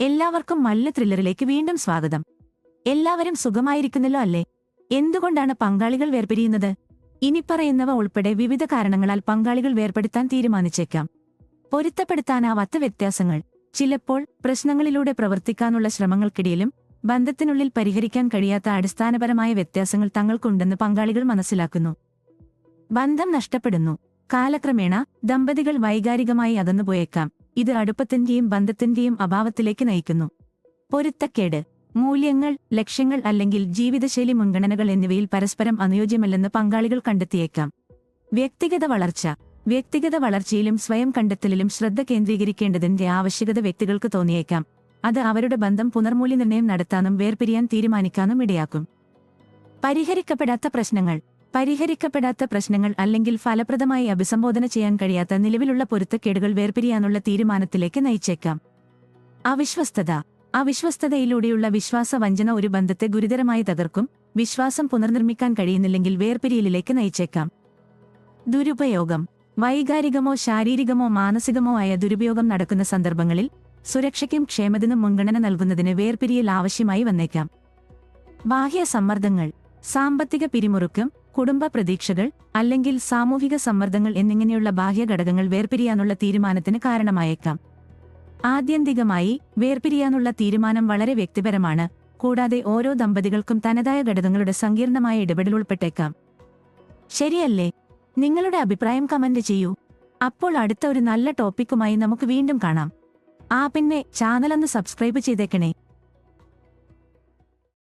എല്ലാവർക്കും മല്ല ത്രില്ലറിലേക്ക് വീണ്ടും സ്വാഗതം. എല്ലാവരും സുഖമായിരിക്കുന്നല്ലോ അല്ലേ? എന്തുകൊണ്ടാണ് പങ്കാളികൾ വേർപിരിയുന്നത്? ഇനി പറയുന്നവ ഉൾപ്പെടെ വിവിധ കാരണങ്ങളാൽ പങ്കാളികൾ വേർപെടുത്താൻ തീരുമാനിച്ചേക്കാം. പൊരുത്തപ്പെടുത്താനാവാത്ത വ്യത്യാസങ്ങൾ. ചിലപ്പോൾ പ്രശ്നങ്ങളിലൂടെ പ്രവർത്തിക്കാനുള്ള ശ്രമങ്ങൾക്കിടയിലും ബന്ധത്തിനുള്ളിൽ പരിഹരിക്കാൻ കഴിയാത്ത അടിസ്ഥാനപരമായ വ്യത്യാസങ്ങൾ തങ്ങൾക്കുണ്ടെന്ന് പങ്കാളികൾ മനസ്സിലാക്കുന്നു. ബന്ധം നഷ്ടപ്പെടുന്നു. കാലക്രമേണ ദമ്പതികൾ വൈകാരികമായി അകന്നുപോയേക്കാം. ഇത് അടുപ്പത്തിന്റെയും ബന്ധത്തിന്റെയും അഭാവത്തിലേക്ക് നയിക്കുന്നു. പൊരുത്തക്കേട് മൂല്യങ്ങൾ ലക്ഷ്യങ്ങൾ അല്ലെങ്കിൽ ജീവിതശൈലി മുൻഗണനകൾ എന്നിവയിൽ പരസ്പരം അനുയോജ്യമല്ലെന്ന് പങ്കാളികൾ കണ്ടെത്തിയേക്കാം. വ്യക്തിഗത വളർച്ച വ്യക്തിഗത വളർച്ചയിലും സ്വയം കണ്ടെത്തലിലും ശ്രദ്ധ കേന്ദ്രീകരിക്കേണ്ടതിന്റെ ആവശ്യകത വ്യക്തികൾക്ക് തോന്നിയേക്കാം. അത് അവരുടെ ബന്ധം പുനർമൂല്യനിർണയം നടത്താനും വേർപിരിയാൻ തീരുമാനിക്കാനും ഇടയാക്കും. പരിഹരിക്കപ്പെടാത്ത പ്രശ്നങ്ങൾ പരിഹരിക്കപ്പെടാത്ത പ്രശ്നങ്ങൾ അല്ലെങ്കിൽ ഫലപ്രദമായി അഭിസംബോധന ചെയ്യാൻ കഴിയാത്ത നിലവിലുള്ള പൊരുത്തക്കേടുകൾ വേർപിരിയാനുള്ള തീരുമാനത്തിലേക്ക് നയിച്ചേക്കാം. അവിശ്വസ്തത. അവിശ്വസ്തതയിലൂടെയുള്ള വിശ്വാസ വഞ്ചന ഒരു ബന്ധത്തെ ഗുരുതരമായി തകർക്കും. വിശ്വാസം പുനർനിർമ്മിക്കാൻ കഴിയുന്നില്ലെങ്കിൽ വേർപിരിയലിലേക്ക് നയിച്ചേക്കാം. ദുരുപയോഗം. വൈകാരികമോ ശാരീരികമോ മാനസികമോ ആയ ദുരുപയോഗം നടക്കുന്ന സന്ദർഭങ്ങളിൽ സുരക്ഷയ്ക്കും ക്ഷേമത്തിനും മുൻഗണന നൽകുന്നതിന് വേർപിരിയൽ ആവശ്യമായി വന്നേക്കാം. ബാഹ്യ സമ്മർദ്ദങ്ങൾ സാമ്പത്തിക പിരിമുറുക്കം. കുടുംബ പ്രതീക്ഷകൾ അല്ലെങ്കിൽ സാമൂഹിക സമ്മർദ്ദങ്ങൾ എന്നിങ്ങനെയുള്ള ബാഹ്യ ഘടകങ്ങൾ വേർപിരിയാനുള്ള തീരുമാനത്തിന് കാരണമായേക്കാം. ആത്യന്തികമായി വേർപിരിയാനുള്ള തീരുമാനം വളരെ വ്യക്തിപരമാണ് കൂടാതെ ഓരോ ദമ്പതികൾക്കും തനതായ ഘടകങ്ങളുടെ സങ്കീർണമായ ഇടപെടൽ ഉൾപ്പെട്ടേക്കാം. ശരിയല്ലേ? നിങ്ങളുടെ അഭിപ്രായം കമന്റ് ചെയ്യൂ. അപ്പോൾ അടുത്ത ഒരു നല്ല ടോപ്പിക്കുമായി നമുക്ക് വീണ്ടും കാണാം. ആ പിന്നെ ചാനലൊന്ന് സബ്സ്ക്രൈബ് ചെയ്തേക്കണേ.